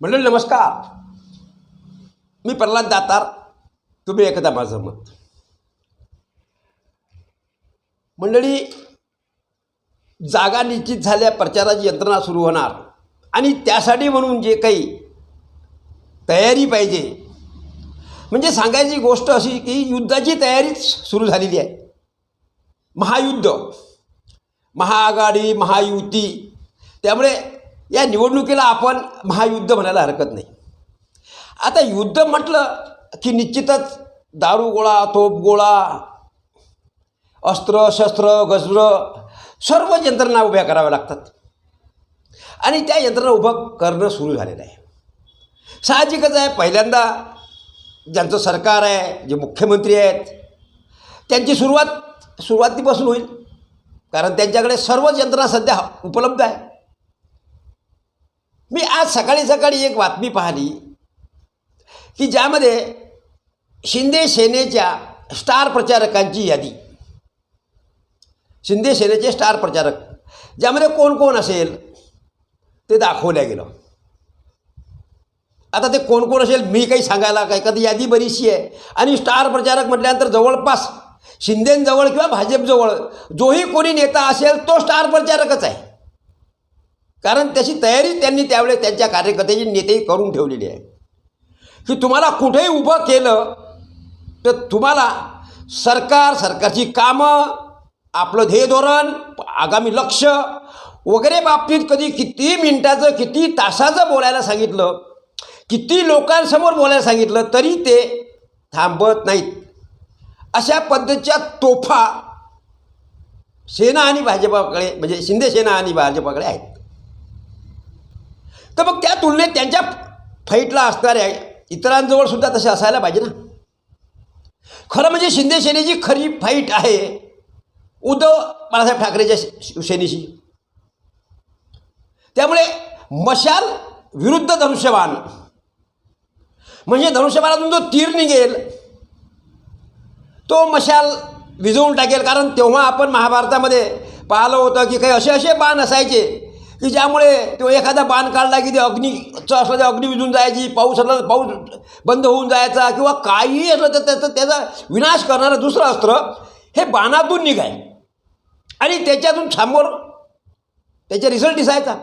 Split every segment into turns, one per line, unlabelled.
मंडळी नमस्कार. मी प्रल्हाद दातार. तुम्ही एकदा माझं मत. मंडळी जागा निश्चित झाल्या प्रचाराची यंत्रणा सुरू होणार. आणि त्यासाठी म्हणून जे काही तयारी पाहिजे. म्हणजे सांगायची गोष्ट अशी की युद्धाची तयारीच सुरू झालेली आहे. महायुद्ध. महाआघाडी महायुती. त्यामुळे या निवडणुकीला आपण महायुद्ध म्हणायला हरकत नाही. आता युद्ध म्हटलं की निश्चितच दारू गोळा अस्त्र शस्त्र गजर सर्व यंत्रणा उभ्या कराव्या लागतात. आणि त्या यंत्रणा उभं करणं सुरू झालेलं आहे. साहजिकच आहे पहिल्यांदा ज्यांचं सरकार आहे जे मुख्यमंत्री आहेत त्यांची सुरुवात सुरुवातीपासून होईल. कारण त्यांच्याकडे सर्वच यंत्रणा सध्या उपलब्ध आहे. मी आज सकाळी सकाळी एक बातमी पाहिली की ज्यामध्ये शिंदे सेनेच्या स्टार प्रचारकांची यादी. शिंदे सेनेचे स्टार प्रचारक ज्यामध्ये कोण कोण असेल ते दाखवल्या गेलं. आता ते कोण कोण असेल मी काही सांगायला काय कधी यादी बरीचशी आहे. आणि स्टार प्रचारक म्हटल्यानंतर जवळपास शिंदेजवळ किंवा भाजपजवळ जोही कोणी नेता असेल तो स्टार प्रचारकच आहे. कारण त्याची तयारी त्यांनी त्यावेळेस त्यांच्या कार्यकर्त्याचे नेतेही करून ठेवलेली आहे. की तुम्हाला कुठेही उभं केलं तर तुम्हाला सरकार सरकारची कामं आपलं ध्येय धोरण आगामी लक्ष वगैरे बाबतीत कधी किती मिनिटाचं किती तासाचं बोलायला सांगितलं किती लोकांसमोर बोलायला सांगितलं तरी ते थांबत नाहीत. अशा पद्धतीच्या तोफा सेना आणि भाजपाकडे म्हणजे शिंदे सेना आणि भाजपाकडे आहेत. तर मग त्या तुलनेत त्यांच्या फाईटला असणाऱ्या इतरांजवळ सुद्धा तसे असायला पाहिजे ना. खरं म्हणजे शिंदे जी खरी फाईट आहे उद्धव बाळासाहेब ठाकरेच्या शिवसेनेशी त्यामुळे मशाल विरुद्ध धनुष्यबाण. म्हणजे धनुष्यबाणातून जो तीर निघेल तो मशाल विझवून टाकेल. कारण तेव्हा आपण महाभारतामध्ये पाहिलं होतं की काही असे असे बाण असायचे की ज्यामुळे तो एखादा बाण काढला की ते अग्नीचं असलं तर अग्नी विझून जायची पाऊस असला तर पाऊस बंद होऊन जायचा किंवा काहीही असलं तर त्याचा त्याचा विनाश करणारं दुसरं अस्त्र हे बाणातून निघाय. आणि त्याच्यातून समोर त्याचे रिझल्ट दिसायचा.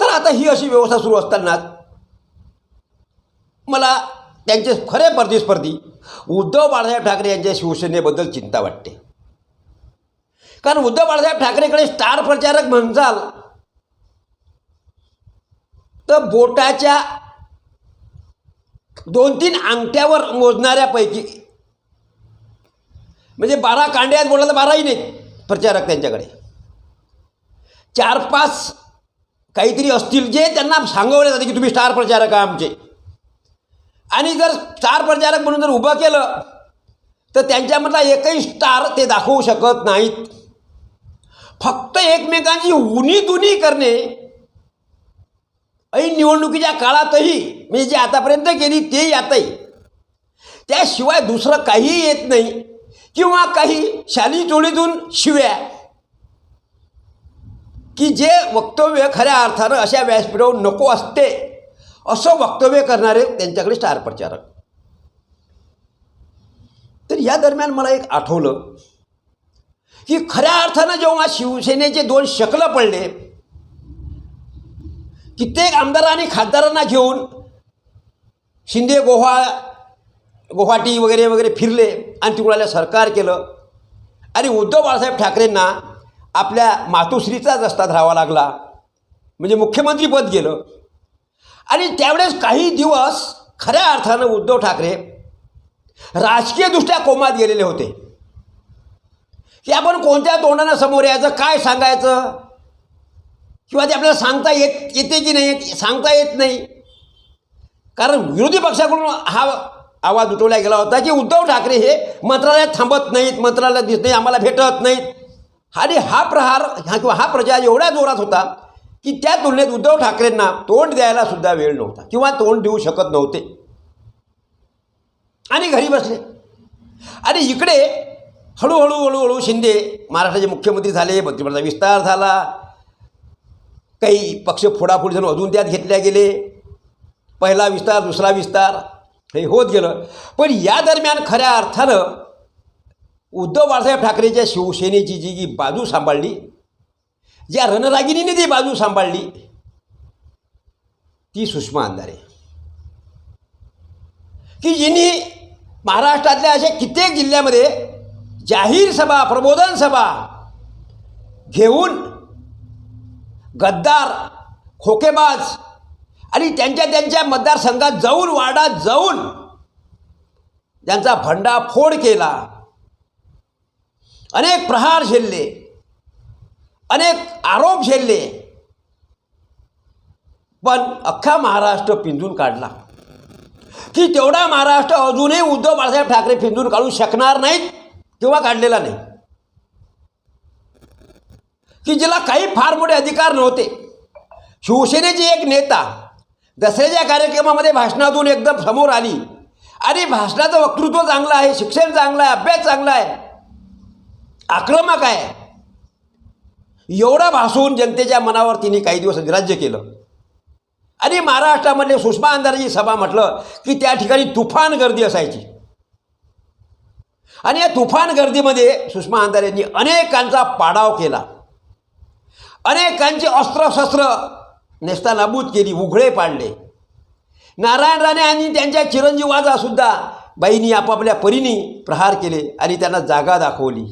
तर आता ही अशी व्यवस्था सुरू असतानाच मला त्यांचे खरे प्रतिस्पर्धी उद्धव बाळासाहेब ठाकरे यांच्या शिवसेनेबद्दल चिंता वाटते. कारण उद्धव बाळासाहेब ठाकरेकडे स्टार प्रचारक म्हणसाल तर बोटाच्या दोन तीन अंगठ्यावर मोजणाऱ्यापैकी म्हणजे बारा कांडे आहेत बोलायला तर बाराही नाहीत प्रचारक त्यांच्याकडे. चार पाच काहीतरी असतील जे त्यांना सांगवले जाते की तुम्ही स्टार प्रचारक आहे आमचे. आणि जर स्टार प्रचारक म्हणून जर उभं केलं तर त्यांच्यामधला एकही स्टार ते दाखवू शकत नाहीत. फक्त एकमेकांची उनी दुनी करणे. ऐन निवडणुकीच्या काळातही म्हणजे जे आतापर्यंत केली ते आताही त्याशिवाय दुसरं काहीही येत नाही. किंवा काही शाली चोळीतून शिव्या. की जे वक्तव्य खऱ्या अर्थानं अशा व्यासपीठावर नको असते असं वक्तव्य करणारे त्यांच्याकडे स्टार प्रचारक. तर या दरम्यान मला एक आठवलं. की खऱ्या अर्थानं जेव्हा शिवसेनेचे दोन शकलं पडले कित्येक आमदार आणि खासदारांना घेऊन शिंदे गोहा गुवाहाटी वगैरे वगैरे फिरले आणि तिकडल्या सरकार केलं. आणि उद्धव बाळासाहेब ठाकरेंना आपल्या मातोश्रीचाच रस्ता धरावा लागला. म्हणजे मुख्यमंत्रीपद गेलं. आणि त्यावेळेस काही दिवस खऱ्या अर्थानं उद्धव ठाकरे राजकीयदृष्ट्या कोमात गेलेले होते. की आपण कोणत्या तोंडानं समोर यायचं? काय सांगायचं? किंवा ते आपल्याला सांगता येत येते की नाही? येत- सांगता येत नाही. कारण विरोधी पक्षाकडून हा आवाज उठवला गेला होता की उद्धव ठाकरे हे मंत्रालयात थांबत नाहीत मंत्रालयात दिसत नाही आम्हाला भेटत नाहीत. आणि हा प्रहार हा किंवा हा प्रचार एवढ्या जोरात होता की त्या तुलनेत उद्धव ठाकरेंना तोंड द्यायला सुद्धा वेळ नव्हता किंवा तोंड देऊ शकत नव्हते. आणि घरी बसले. आणि इकडे हळूहळू हळूहळू शिंदे महाराष्ट्राचे मुख्यमंत्री झाले मंत्रिमंडळाचा विस्तार झाला. काही पक्ष फोडाफोडी झाून अजून त्यात घेतल्या गेले. पहिला विस्तार दुसरा विस्तार हे होत गेलं. पण या दरम्यान खऱ्या अर्थानं उद्धव बाळासाहेब ठाकरेच्या शिवसेनेची जी जी बाजू सांभाळली ज्या रणरागिणीने ती बाजू सांभाळली ती सुषमा अंधारे. की जिनी महाराष्ट्रातल्या अशा कित्येक जिल्ह्यामध्ये जाहीर सभा प्रबोधन सभा घेऊन गद्दार खोकेबाज आणि त्यांच्या त्यांच्या मतदारसंघात जाऊन वाडात जाऊन त्यांचा भंडाफोड केला. अनेक प्रहार झेलले. अनेक आरोप झेलले. पण अख्खा महाराष्ट्र पिंजून काढला. की तेवढा महाराष्ट्र अजूनही उद्धव बाळासाहेब ठाकरे पिंजून काढू शकणार नाहीत? किंवा काढलेला नाही. की जिला काही फार मोठे अधिकार नव्हते. शिवसेनेचे एक नेता दसऱ्याच्या कार्यक्रमामध्ये भाषणातून एकदम समोर आली. आणि भाषणाचं वक्तृत्व चांगलं आहे शिक्षण चांगलं आहे अभ्यास चांगला आहे. आक्रमक आहे. एवढं भासून जनतेच्या मनावर तिने काही दिवस राज्य केलं. आणि महाराष्ट्रामधले सुषमा अंधारेची सभा म्हटलं की त्या ठिकाणी तुफान गर्दी असायची. आणि या तुफान गर्दीमध्ये सुषमा अंधारेंनी अनेकांचा पाडाव केला. अनेकांची अस्त्रशस्त्र नेस्तानाबूत केली उघडे पाडले. नारायण राणे आणि त्यांच्या चिरंजीवाजासुद्धा बाईंनी आपापल्या परीने प्रहार केले आणि त्यांना जागा दाखवली.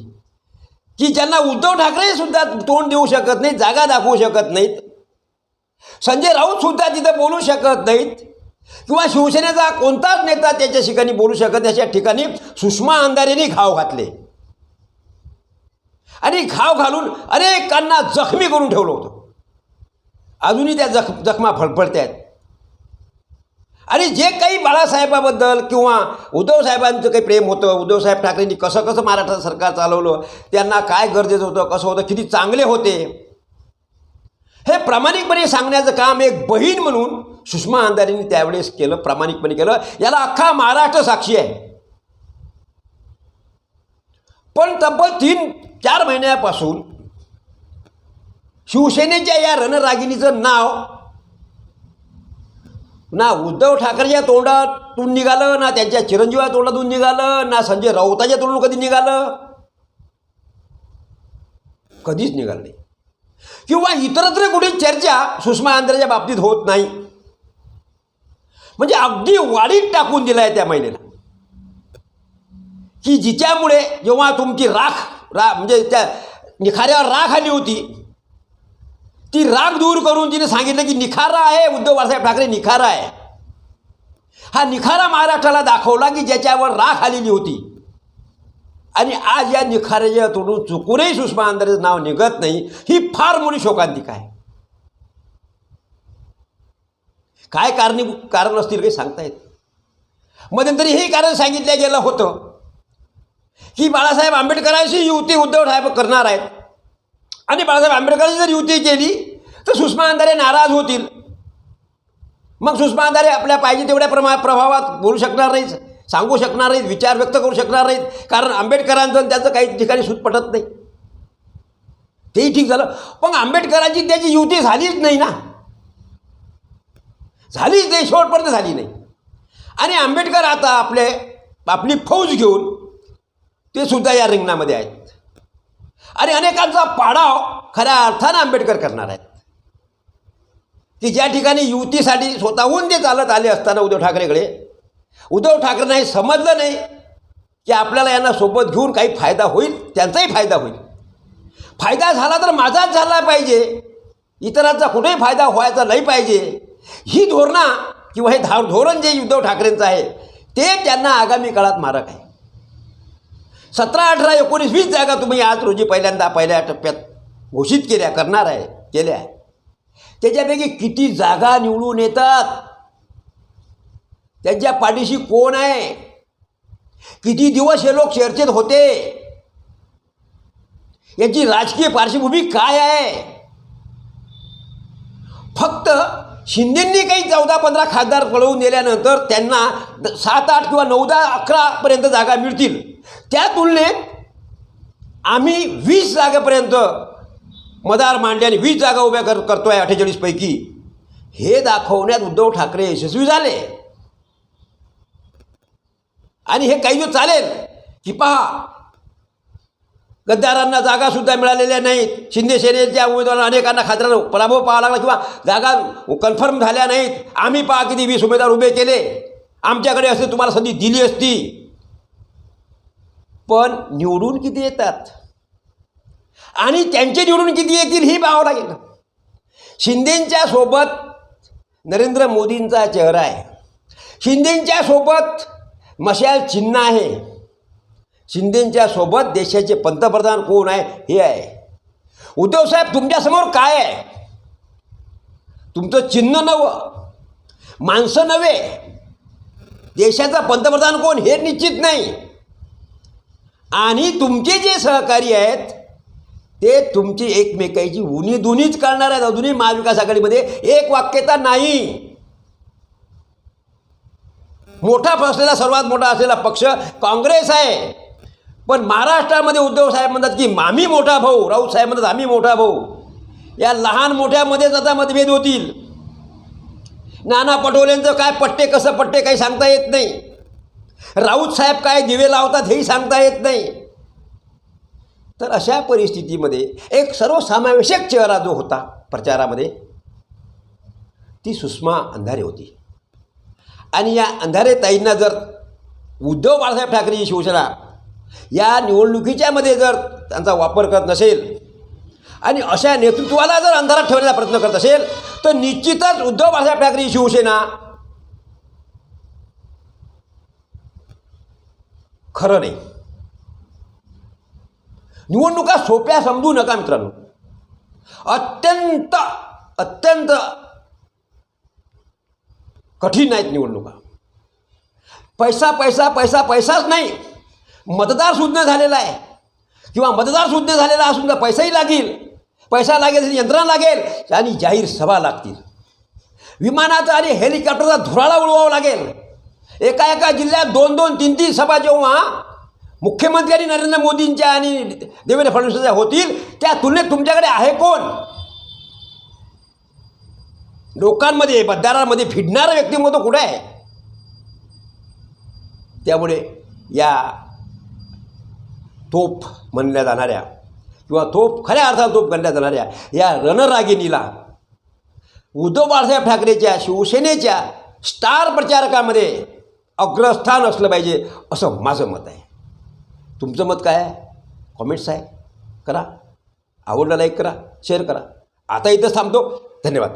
की ज्यांना उद्धव ठाकरेसुद्धा तोंड देऊ शकत नाहीत जागा दाखवू शकत नाहीत संजय राऊतसुद्धा तिथं बोलू शकत नाहीत किंवा शिवसेनेचा कोणताच नेता त्याच्या ठिकाणी बोलू शकत अशा ठिकाणी सुषमा अंधारेने घाव घातले. आणि घाव घालून अनेकांना जखमी करून ठेवलं होतं. अजूनही त्या जख जखमा फडफडत आहेत आणि जे काही बाळासाहेबाबद्दल किंवा उद्धवसाहेबांचं काही प्रेम होतं उद्धवसाहेब ठाकरेंनी कसं कसं महाराष्ट्र सरकार चालवलं त्यांना काय गरजेचं होतं कसं होतं किती चांगले होते हे प्रामाणिकपणे सांगण्याचं काम एक बहीण म्हणून सुषमा अंधारेंनी त्यावेळेस केलं प्रामाणिकपणे केलं. याला अख्खा महाराष्ट्र साक्षी आहे. पण तब्बल तीन चार महिन्यापासून शिवसेनेच्या या रणरागिणीचं नाव ना उद्धव ठाकरेच्या तोंडातून निघालं ना त्यांच्या चिरंजीवा तोंडातून निघालं ना संजय राऊताच्या तोंडून कधी निघालं? कधीच निघालं नाही. किंवा इतरत्र कुठे चर्चा सुषमा आंध्राच्या बाबतीत होत नाही. म्हणजे अगदी वाढीत टाकून दिला आहे त्या महिलेला. की जिच्यामुळे जेव्हा तुमची राख रा म्हणजे त्या म्हणजे निखाऱ्यावर राख आली होती ती राख दूर करून तिने सांगितलं की निखारा आहे उद्धव बाळासाहेब ठाकरे निखारा आहे. हा निखारा महाराष्ट्राला दाखवला की ज्याच्यावर राख आलेली होती. आणि आज या निखाऱ्याच्या तोडून चुकूनही सुषमा अंधारेचं नाव निघत नाही ही फार मोठी शोकांतिका आहे. काय कारणी कारण असतील काही सांगता येत मध्यंतरी हे कारण सांगितलं गेलं होतं की बाळासाहेब आंबेडकरांशी युती उद्धव ठाकरे करणार आहेत. आणि बाळासाहेब आंबेडकरांची जर युती केली तर सुषमा अंधारे नाराज होतील. मग सुषमा अंधारे आपल्या पाहिजे तेवढ्या प्रमा प्रभावात बोलू शकणार नाहीत सांगू शकणार नाहीत विचार व्यक्त करू शकणार नाहीत. कारण आंबेडकरांचं त्याचं काही ठिकाणी सूट पटत नाही. तेही ठीक झालं. पण आंबेडकरांची त्याची युती झालीच नाही ना. झालीच नाही शेवटपर्यंत झाली नाही. आणि आंबेडकर आता आपले आपली फौज घेऊन ते सुद्धा या रिंगणामध्ये आहेत. आणि अनेकांचा पाडाव खऱ्या अर्थानं आंबेडकर करणार आहेत. की ज्या ठिकाणी युतीसाठी स्वतःहून ते चालत आले असताना उद्धव ठाकरेकडे उद्धव ठाकरेंना हे समजलं नाही की आपल्याला यांना सोबत घेऊन काही फायदा होईल त्यांचाही फायदा होईल. फायदा झाला तर माझाच झाला पाहिजे. इतरांचा कुठेही फायदा व्हायचा नाही पाहिजे. ही धोरणा किंवा हे धा धोरण जे उद्धव ठाकरेंचं आहे ते त्यांना आगामी काळात मारक आहे. सतरा अठरा एकोणीस वीस जागा तुम्ही आज रोजी पहिल्यांदा पहिल्या टप्प्यात घोषित केल्या करणार आहे केल्या आहे. त्याच्यापैकी किती जागा निवडून येतात? त्यांच्या पाठीशी कोण आहे? किती दिवस हे लोक चर्चेत होते? याची राजकीय पार्श्वभूमी काय आहे? फक्त शिंदेंनी काही चौदा पंधरा खासदार पळवून दिल्यानंतर त्यांना सात आठ किंवा नऊ दहा अकरापर्यंत जागा मिळतील. त्या तुलनेत आम्ही वीस जागेपर्यंत मदार मांडल्याने वीस जागा उभ्या कर करतो आहे अठ्ठेचाळीसपैकी हे दाखवण्यात उद्धव ठाकरे यशस्वी झाले. आणि हे काही दिवस चालेल. की पहा गद्दारांना जागासुद्धा मिळालेल्या नाहीत. शिंदे सेनेच्या उमेदवारांना अनेकांना खासदार पराभव पाहावा लागला किंवा जागा कन्फर्म झाल्या नाहीत. आम्ही पहा किती वीस उमेदवार उभे केले. आमच्याकडे असते तुम्हाला संधी दिली असती. पण निवडून किती येतात? आणि त्यांचे निवडून किती येतील ही पाहावं लागेल. शिंदेंच्या सोबत नरेंद्र मोदींचा चेहरा आहे. शिंदेंच्या सोबत मशाल चिन्ह आहे. शिंदेंच्या सोबत देशाचे पंतप्रधान कोण आहे हे आहे. उद्धवसाहेब तुमच्यासमोर काय आहे? तुमचं चिन्ह नवं माणसं नव्हे. देशाचा पंतप्रधान कोण हे निश्चित नाही. आणि तुमचे जे सहकारी आहेत ते तुमची एकमेकाची उनी दुनीच करणार आहेत. अजूनही महाविकास आघाडीमध्ये एक वाक्यता नाही. मोठा असलेला सर्वात मोठा असलेला पक्ष काँग्रेस आहे. पण महाराष्ट्रामध्ये उद्धव साहेब म्हणतात की आम्ही मोठा भाऊ राऊत साहेब म्हणतात आम्ही मोठा भाऊ. या लहान मोठ्यामध्येच आता मतभेद होतील. नाना पटोलेंचं काय पट्टे कसं पट्टे काही सांगता येत नाही. राऊत साहेब काय दिवे लावतात हेही सांगता येत नाही. तर अशा परिस्थितीमध्ये एक सर्वसमावेशक चेहरा जो होता प्रचारामध्ये ती सुषमा अंधारे होती. आणि या अंधारे ताईंना जर उद्धव बाळासाहेब ठाकरे शिवसेना या निवडणुकीच्यामध्ये जर त्यांचा वापर करत नसेल आणि अशा नेतृत्वाला जर अंधारात ठेवण्याचा प्रयत्न करत असेल तर निश्चितच उद्धव बाळासाहेब ठाकरे शिवसेना खरं नाही. निवडणुका सोप्या समजू नका मित्रांनो. अत्यंत अत्यंत कठीण आहेत निवडणुका. पैसा पैसा पैसा पैसाच नाही. मतदार सुज्ञ झालेला आहे. किंवा मतदार सुज्ञ झालेला असून तर पैसाही लागेल. पैसा लागेल यंत्रणा लागेल आणि जाहीर सभा लागतील. विमानाचा आणि हेलिकॉप्टरचा धुराळा उडवावा लागेल. एका एका जिल्ह्यात दोन दोन तीन तीन सभा जेव्हा मुख्यमंत्री आणि नरेंद्र मोदींच्या आणि देवेंद्र फडणवीसांच्या होतील त्या तुलनेत तुमच्याकडे आहे कोण? लोकांमध्ये मतदारांमध्ये फिडणारं व्यक्तिमत्व कुठं आहे? त्यामुळे या तोफ म्हणल्या जाणाऱ्या किंवा तोफ खऱ्या अर्थात तोफ म्हणल्या जाणाऱ्या या रणरागिणीला उद्धव बाळासाहेब ठाकरेच्या शिवसेनेच्या स्टार प्रचारकामध्ये अग्रस्थान असलं पाहिजे असं माझं मत आहे. तुमचं मत काय आहे? कॉमेंट्स आहे करा. आवडला लाईक करा. शेअर करा. आता इथंच थांबतो. धन्यवाद.